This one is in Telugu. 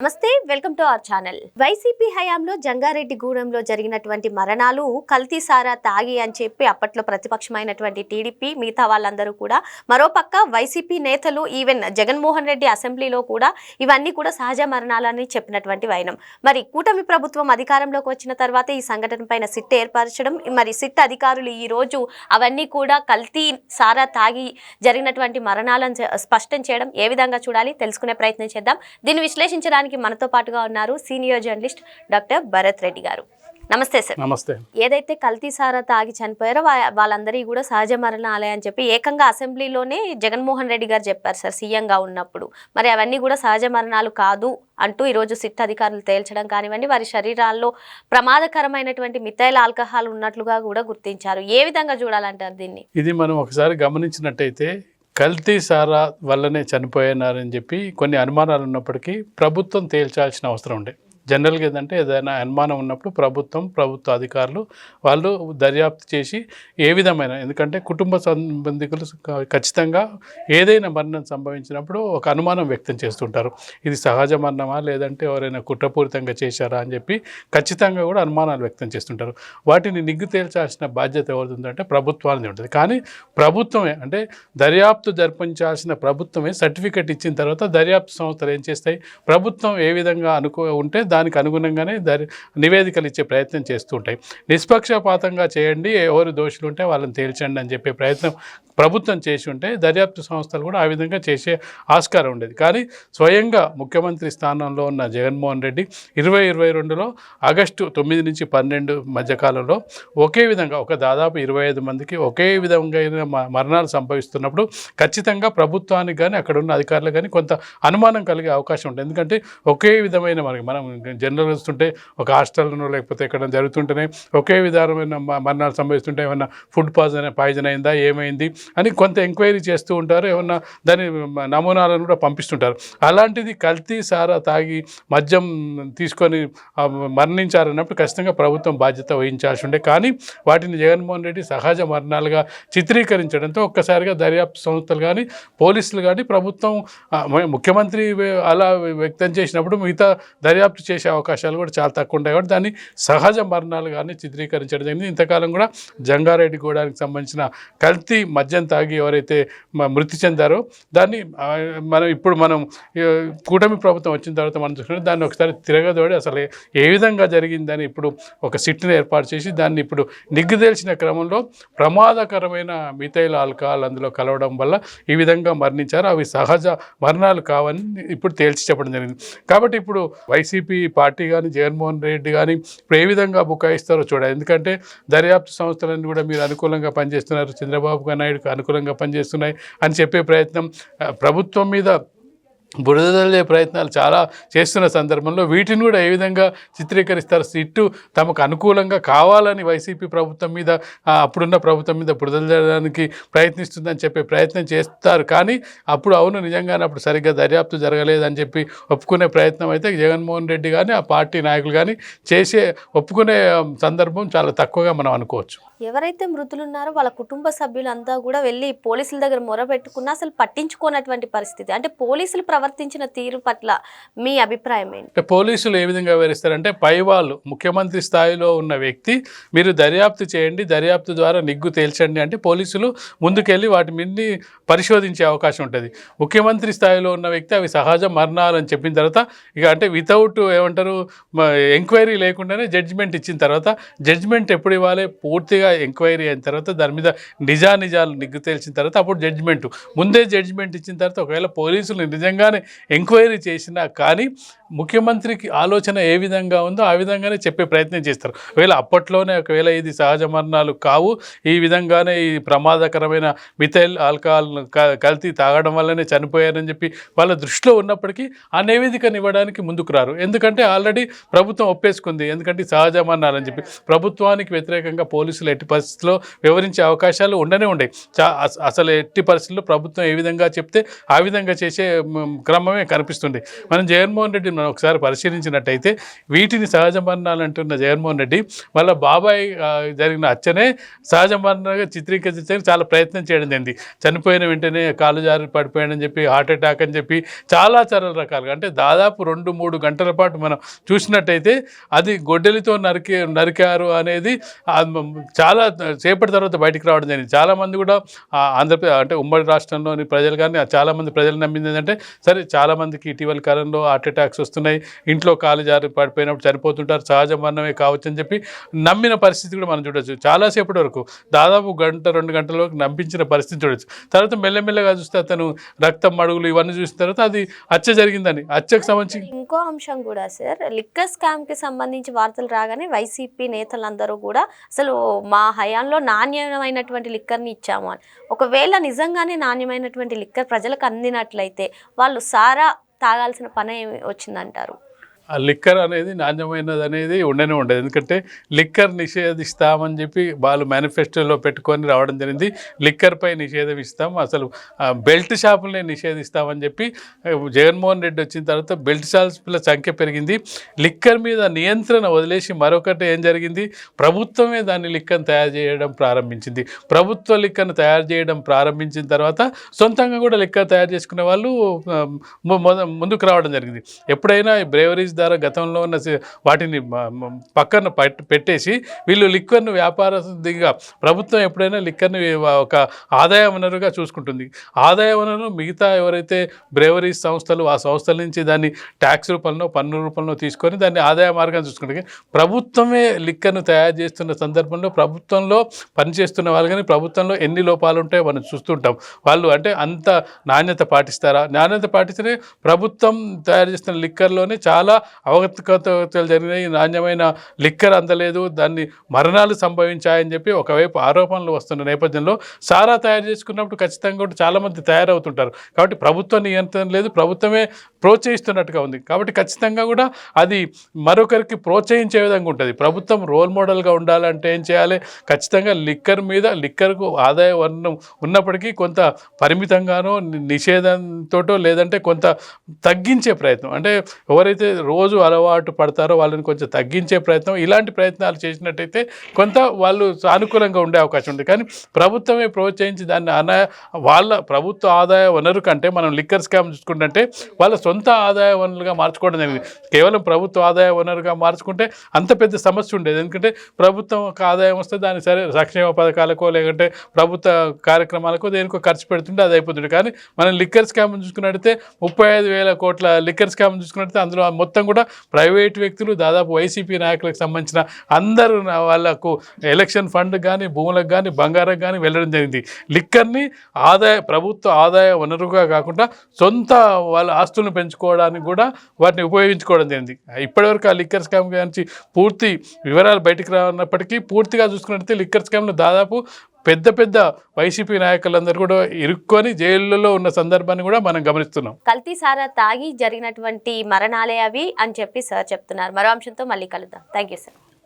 నమస్తే welcome to our channel. YCP హయాంలో జంగారెడ్డిగూడెంలో జరిగినటువంటి మరణాలు కల్తీ సారా తాగి అని చెప్పి అప్పట్లో ప్రతిపక్షమైనటువంటి టీడీపీ మిగతా వాళ్ళందరూ కూడా మరోపక్క వైసీపీ నేతలు ఈవెన్ జగన్మోహన్ రెడ్డి అసెంబ్లీలో కూడా ఇవన్నీ కూడా సహజ మరణాలని చెప్పినటువంటి వైనం. మరి కూటమి ప్రభుత్వం అధికారంలోకి వచ్చిన తర్వాత ఈ సంఘటన పైన సిట్ ఏర్పరచడం మరి సిట్ అధికారులు ఈ రోజు అవన్నీ కూడా కల్తీ సారా తాగి జరిగినటువంటి మరణాలను స్పష్టం చేయడం ఏ విధంగా చూడాలి తెలుసుకునే ప్రయత్నం చేద్దాం. దీన్ని విశ్లేషించడానికి మనతో పాటుగా ఉన్నారు senior journalist doctor Bharat Reddy garu. నమస్తే సార్. నమస్తే. ఏదైతే కల్తీ సారా తాగి చనిపోయారో వాళ్ళందరికీ కూడా సహజ మరణాలే అని చెప్పి ఏకంగా అసెంబ్లీలోనే జగన్మోహన్ రెడ్డి గారు చెప్పారు సార్ సీఎంగా ఉన్నప్పుడు. మరి అవన్నీ కూడా సహజ మరణాలు కాదు అంటూ ఈరోజు సిట్ అధికారులు తేల్చడం కానివ్వండి వారి శరీరాల్లో ప్రమాదకరమైనటువంటి మిథైల్ ఆల్కహాల్ ఉన్నట్లుగా కూడా గుర్తించారు. ఏ విధంగా చూడాలంటారు దీన్ని? ఇది మనం ఒకసారి గమనించినట్టయితే కల్తీ సారా వల్లనే చనిపోయినారని చెప్పి కొన్ని అనుమానాలు ఉన్నప్పటికీ ప్రభుత్వం తేల్చాల్సిన అవసరం ఉండే జనరల్గా ఏంటంటే ఏదైనా అనుమానం ఉన్నప్పుడు ప్రభుత్వం ప్రభుత్వ అధికారులు వాళ్ళు దర్యాప్తు చేసి ఏ విధమైన ఎందుకంటే కుటుంబ సంబంధికులు ఖచ్చితంగా ఏదైనా మరణం సంభవించినప్పుడు ఒక అనుమానం వ్యక్తం చేస్తుంటారు. ఇది సహజ మరణమా లేదంటే ఎవరైనా కుట్రపూరితంగా చేశారా అని చెప్పి ఖచ్చితంగా కూడా అనుమానాలు వ్యక్తం చేస్తుంటారు. వాటిని నిగ్గు తేల్చాల్సిన బాధ్యత ఎవరిది ఉందంటే ప్రభుత్వానికి ఉంటుంది. కానీ ప్రభుత్వమే అంటే దర్యాప్తు జరిపించాల్సిన ప్రభుత్వమే సర్టిఫికెట్ ఇచ్చిన తర్వాత దర్యాప్తు సంస్థలు ఏం చేస్తాయి? ప్రభుత్వం ఏ విధంగా అనుకో ఉంటే దానికి అనుగుణంగానే దాని నివేదికలు ఇచ్చే ప్రయత్నం చేస్తూ ఉంటాయి. నిష్పక్షపాతంగా చేయండి ఎవరు దోషులు ఉంటే వాళ్ళని తేల్చండి అని చెప్పే ప్రయత్నం ప్రభుత్వం చేసి ఉంటే దర్యాప్తు సంస్థలు కూడా ఆ విధంగా చేసే ఆస్కారం ఉండేది. కానీ స్వయంగా ముఖ్యమంత్రి స్థానంలో ఉన్న జగన్మోహన్ రెడ్డి ఇరవై ఇరవై రెండులో ఆగస్టు తొమ్మిది నుంచి పన్నెండు మధ్యకాలంలో ఒకే విధంగా ఒక దాదాపు ఇరవై ఐదు మందికి ఒకే విధంగా అయిన మరణాలు సంభవిస్తున్నప్పుడు ఖచ్చితంగా ప్రభుత్వానికి కానీ అక్కడ ఉన్న అధికారులకు కానీ కొంత అనుమానం కలిగే అవకాశం ఉంటుంది ఎందుకంటే ఒకే విధమైన మనకి మనం జనరల్ వస్తుంటే ఒక హాస్టల్లోనో లేకపోతే ఎక్కడ జరుగుతుంటేనే ఒకే విధమైన మ- మరణాలు సంభవిస్తుంటే ఏమన్నా ఫుడ్ పాయిజన్ పాయిజన్ అయిందా ఏమైంది? అని కొంత ఎంక్వైరీ చేస్తూ ఉంటారు. ఏమన్నా దాని నమూనాలను కూడా పంపిస్తుంటారు. అలాంటిది కల్తీ సారా తాగి మద్యం తీసుకొని మరణించారన్నప్పుడు ఖచ్చితంగా ప్రభుత్వం బాధ్యత వహించాల్సి ఉండే. కానీ వాటిని జగన్మోహన్ రెడ్డి సహజ మరణాలుగా చిత్రీకరించడంతో ఒక్కసారిగా దర్యాప్తు సంస్థలు కానీ పోలీసులు కానీ ప్రభుత్వం ముఖ్యమంత్రి అలా వ్యక్తం చేసినప్పుడు మిగతా దర్యాప్తు చేసే అవకాశాలు కూడా చాలా తక్కువ ఉంటాయి. కాబట్టి దాన్ని సహజ మరణాలు కానీ చిత్రీకరించడం జరిగింది. ఇంతకాలం కూడా జంగారెడ్డి గూడానికి సంబంధించిన కల్తీ మద్యం తాగి ఎవరైతే మృతి చెందారో దాన్ని మనం ఇప్పుడు మనం కూటమి ప్రభుత్వం వచ్చిన తర్వాత మనం చూసుకుంటే దాన్ని ఒకసారి తిరగదోడి అసలు ఏ విధంగా జరిగిందని ఇప్పుడు ఒక సిట్ని ఏర్పాటు చేసి దాన్ని ఇప్పుడు నిగ్గుదేల్చిన క్రమంలో ప్రమాదకరమైన మిథైల్ ఆల్కహాల్ అందులో కలవడం వల్ల ఈ విధంగా మరణించారు. అవి సహజ మరణాలు కావని ఇప్పుడు తేల్చి చెప్పడం జరిగింది. కాబట్టి ఇప్పుడు వైసీపీ పార్టీ కానీ జగన్మోహన్ రెడ్డి కానీ ఇప్పుడు ఏ విధంగా బుకాయిస్తారో చూడాలి. ఎందుకంటే దర్యాప్తు సంస్థలన్నీ కూడా మీరు అనుకూలంగా పనిచేస్తున్నారు. చంద్రబాబు నాయుడు అనుకూలంగా పనిచేస్తున్నాయి అని చెప్పే ప్రయత్నం ప్రభుత్వం మీద బురదల్లే ప్రయత్నాలు చాలా చేస్తున్న సందర్భంలో వీటిని కూడా ఏ విధంగా చిత్రీకరిస్తారు? సిట్టు తమకు అనుకూలంగా కావాలని వైసీపీ ప్రభుత్వం మీద అప్పుడున్న ప్రభుత్వం మీద బురదలడానికి ప్రయత్నిస్తుందని చెప్పే ప్రయత్నం చేస్తారు. కానీ అప్పుడు అవును నిజంగానే అప్పుడు సరిగ్గా దర్యాప్తు జరగలేదని చెప్పి ఒప్పుకునే ప్రయత్నం అయితే జగన్మోహన్ రెడ్డి కానీ ఆ పార్టీ నాయకులు కానీ చేసే ఒప్పుకునే సందర్భం చాలా తక్కువగా మనం అనుకోవచ్చు. ఎవరైతే మృతులున్నారో వాళ్ళ కుటుంబ సభ్యులంతా కూడా వెళ్ళి పోలీసుల దగ్గర మొర పెట్టుకున్నా అసలు పట్టించుకోనటువంటి పరిస్థితి. అంటే పోలీసులు ప్రవర్తించిన తీరు పట్ల మీ అభిప్రాయం ఏంటి? పోలీసులు ఏ విధంగా వివరిస్తారంటే పై వాళ్ళు ముఖ్యమంత్రి స్థాయిలో ఉన్న వ్యక్తి మీరు దర్యాప్తు చేయండి దర్యాప్తు ద్వారా నిగ్గు తేల్చండి అంటే పోలీసులు ముందుకెళ్ళి వాటి మీద పరిశోధించే అవకాశం ఉంటుంది. ముఖ్యమంత్రి స్థాయిలో ఉన్న వ్యక్తి అవి సహజ మరణాలు అని చెప్పిన తర్వాత ఇక అంటే వితౌట్ ఏమంటారు ఎంక్వైరీ లేకుండానే జడ్జిమెంట్ ఇచ్చిన తర్వాత జడ్జిమెంట్ ఎప్పుడు ఇవ్వాలి? పూర్తిగా ఎంక్వైరీ అయిన తర్వాత దాని మీద నిజానిజాలు నిగ్గు తేల్చిన తర్వాత అప్పుడు జడ్జిమెంట్ ముందే జడ్జిమెంట్ ఇచ్చిన తర్వాత ఒకవేళ పోలీసులు నిజంగా విధంగానే ఎంక్వైరీ చేసినా కానీ ముఖ్యమంత్రికి ఆలోచన ఏ విధంగా ఉందో ఆ విధంగానే చెప్పే ప్రయత్నం చేస్తారు. ఒకవేళ అప్పట్లోనే ఒకవేళ ఇది సహజ మరణాలు కావు ఈ విధంగానే ఈ ప్రమాదకరమైన మిథైల్ ఆల్కహాల్ కల్తీ తాగడం వల్లనే చనిపోయారని చెప్పి వాళ్ళ దృష్టిలో ఉన్నప్పటికీ ఆ నివేదికను ఇవ్వడానికి ముందుకు రారు. ఎందుకంటే ఆల్రెడీ ప్రభుత్వం ఒప్పేసుకుంది. ఎందుకంటే సహజ మరణాలని చెప్పి. ప్రభుత్వానికి వ్యతిరేకంగా పోలీసులు ఎట్టి పరిస్థితుల్లో వివరించే అవకాశాలు ఉండనే ఉండేవి. చా అసలు ఎట్టి పరిస్థితుల్లో ప్రభుత్వం ఏ విధంగా చెప్తే ఆ విధంగా చేసే క్రమమే కనిపిస్తుంది. మనం జగన్మోహన్ రెడ్డి మనం ఒకసారి పరిశీలించినట్టయితే వీటిని సహజ మరణాలు అంటున్న జగన్మోహన్ రెడ్డి వాళ్ళ బాబాయ్ జరిగిన హత్యనే సహజ మరణంగా చిత్రీకరించడానికి చాలా ప్రయత్నం చేయడం జరిగింది. చనిపోయిన వెంటనే కాలు జారి పడిపోయాడని చెప్పి హార్ట్ అటాక్ అని చెప్పి చాలా చాలా రకాలుగా అంటే దాదాపు రెండు మూడు గంటల పాటు మనం చూసినట్టయితే అది గొడ్డలితో నరికి నరికారు అనేది చాలా సేపటి తర్వాత బయటికి రావడం జరిగింది. చాలామంది కూడా ఆంధ్రప్రదేశ్ అంటే ఉమ్మడి రాష్ట్రంలోని ప్రజలు కానీ చాలామంది ప్రజలు నమ్మింది ఏంటంటే సరే చాలామందికి ఇటీవల కాలంలో హార్ట్ అటాక్స్ వస్తున్నాయి. ఇంట్లో కాలు జారి పడిపోయినప్పుడు చనిపోతుంటారు. సహజ మరణమే కావచ్చు అని చెప్పి నమ్మిన పరిస్థితి కూడా మనం చూడొచ్చు. చాలాసేపటి వరకు దాదాపు గంట రెండు గంటల వరకు నమ్మించిన పరిస్థితి చూడొచ్చు. తర్వాత మెల్లమెల్లగా చూస్తే అతను రక్తం మడుగులు ఇవన్నీ చూసిన తర్వాత అది హత్య జరిగిందని. హత్యకు సంబంధించి ఇంకో అంశం కూడా సార్ లిక్కర్ స్కామ్కి సంబంధించి వార్తలు రాగానే వైసీపీ నేతలందరూ కూడా అసలు మా హయాంలో నాణ్యమైనటువంటి లిక్కర్ని ఇచ్చాము అని. ఒకవేళ నిజంగానే నాణ్యమైనటువంటి లిక్కర్ ప్రజలకు అందినట్లయితే వాళ్ళు సారా తాగాల్సిన పని ఏమి వచ్చిందంటారు. ఆ లిక్కర్ అనేది నాణ్యమైనది అనేది ఉండనే ఉండదు. ఎందుకంటే లిక్కర్ నిషేధిస్తామని చెప్పి వాళ్ళు మేనిఫెస్టోలో పెట్టుకొని రావడం జరిగింది. లిక్కర్పై నిషేధం ఇస్తాం. అసలు బెల్ట్ షాపులనే నిషేధిస్తామని చెప్పి జగన్మోహన్ రెడ్డి వచ్చిన తర్వాత బెల్ట్ షాపుల సంఖ్య పెరిగింది. లిక్కర్ మీద నియంత్రణ వదిలేసి మరొకటి ఏం జరిగింది? ప్రభుత్వమే దాన్ని లిక్కర్ని తయారు చేయడం ప్రారంభించింది. ప్రభుత్వ లిక్కర్ను తయారు చేయడం ప్రారంభించిన తర్వాత సొంతంగా కూడా లిక్కర్ తయారు చేసుకునే వాళ్ళు మొద- ముందుకు రావడం జరిగింది. ఎప్పుడైనా ఈ బ్రేవరీస్ ద్వారా గతంలో ఉన్న వాటిని పక్కన పెట్టేసి వీళ్ళు లిక్కర్ను వ్యాపారదిగా ప్రభుత్వం ఎప్పుడైనా లిక్కర్ని ఒక ఆదాయ వనరుగా చూసుకుంటుంది. ఆదాయ వనరు మిగతా ఎవరైతే బ్రేవరీస్ సంస్థలు ఆ సంస్థల నుంచి దాన్ని ట్యాక్స్ రూపంలో పన్ను రూపంలో తీసుకొని దాన్ని ఆదాయ మార్గం చూసుకుంటే ప్రభుత్వమే లిక్కర్ను తయారు చేస్తున్న సందర్భంలో ప్రభుత్వంలో పనిచేస్తున్న వాళ్ళు కానీ ప్రభుత్వంలో ఎన్ని లోపాలు ఉంటాయో మనం చూస్తుంటాం. వాళ్ళు అంటే అంత నాణ్యత పాటిస్తారా? నాణ్యత పాటిస్తేనే ప్రభుత్వం తయారు చేస్తున్న లిక్కర్లోనే చాలా అవగతకతలు జరిగినాయి నాణ్యమైన లిక్కర్ అందలేదు దాన్ని మరణాలు సంభవించాయని చెప్పి ఒకవైపు ఆరోపణలు వస్తున్న నేపథ్యంలో సారా తయారు చేసుకున్నప్పుడు ఖచ్చితంగా కూడా చాలామంది తయారవుతుంటారు. కాబట్టి ప్రభుత్వ నియంత్రణ లేదు ప్రభుత్వమే ప్రోత్సహిస్తున్నట్టుగా ఉంది. కాబట్టి ఖచ్చితంగా కూడా అది మరొకరికి ప్రోత్సహించే విధంగా ఉంటుంది. ప్రభుత్వం రోల్ మోడల్గా ఉండాలంటే ఏం చేయాలి? ఖచ్చితంగా లిక్కర్ మీద లిక్కర్కు ఆదాయ వర్ణం ఉన్నప్పటికీ కొంత పరిమితంగానో నిషేధంతో నిషేధంతోటో లేదంటే కొంత తగ్గించే ప్రయత్నం. అంటే ఎవరైతే రోజు అలవాటు పడతారో వాళ్ళని కొంచెం తగ్గించే ప్రయత్నం ఇలాంటి ప్రయత్నాలు చేసినట్టయితే కొంత వాళ్ళు సానుకూలంగా ఉండే అవకాశం ఉంది. కానీ ప్రభుత్వమే ప్రోత్సహించి దాన్ని అనా వాళ్ళ ప్రభుత్వ ఆదాయ వనరు కంటే మనం లిక్కర్ స్కామ్ చూసుకుంటే వాళ్ళ సొంత ఆదాయ వనరులుగా మార్చుకోవడం జరిగింది. కేవలం ప్రభుత్వ ఆదాయ వనరుగా మార్చుకుంటే అంత పెద్ద సమస్య ఉండేది. ఎందుకంటే ప్రభుత్వం ఒక ఆదాయం వస్తే దాన్ని సరే సంక్షేమ పథకాలకో లేకుంటే ప్రభుత్వ కార్యక్రమాలకో దేనికో ఖర్చు పెడుతుంటే అది అయిపోతుంది కానీ మనం లిక్కర్ స్కామ్ చూసుకున్నట్టయితే ముప్పై ఐదు వేల కోట్ల లిక్కర్ స్కామ్ చూసుకున్నట్టయితే అందులో మొత్తం కూడా ప్రైవేట్ వ్యక్తులు దాదాపు వైసీపీ నాయకులకు సంబంధించిన అందరూ వాళ్ళకు ఎలక్షన్ ఫండ్ కానీ భూములకు కానీ బంగారం కానీ వెళ్ళడం జరిగింది. లిక్కర్ని ఆదాయ ప్రభుత్వ ఆదాయ వనరుగా కాకుండా సొంత వాళ్ళ ఆస్తులను పెంచుకోవడానికి కూడా వాటిని ఉపయోగించుకోవడం జరిగింది. ఇప్పటివరకు ఆ లిక్కర్ స్కామ్ గురించి పూర్తి వివరాలు బయటకు రానప్పటికీ పూర్తిగా చూసుకున్నట్లయితే లిక్కర్ స్కామ్లో దాదాపు పెద్ద పెద్ద వైసీపీ నాయకులందరూ కూడా ఇరుక్కొని జైళ్ళలో ఉన్న సందర్భాన్ని కూడా మనం గమనిస్తున్నాం. కల్తీ సారా తాగి జరిగినటువంటి మరణాలే అవి అని చెప్పి సార్ చెప్తున్నారు. మరో అంశంతో మళ్ళీ కలుద్దాం. Thank you sir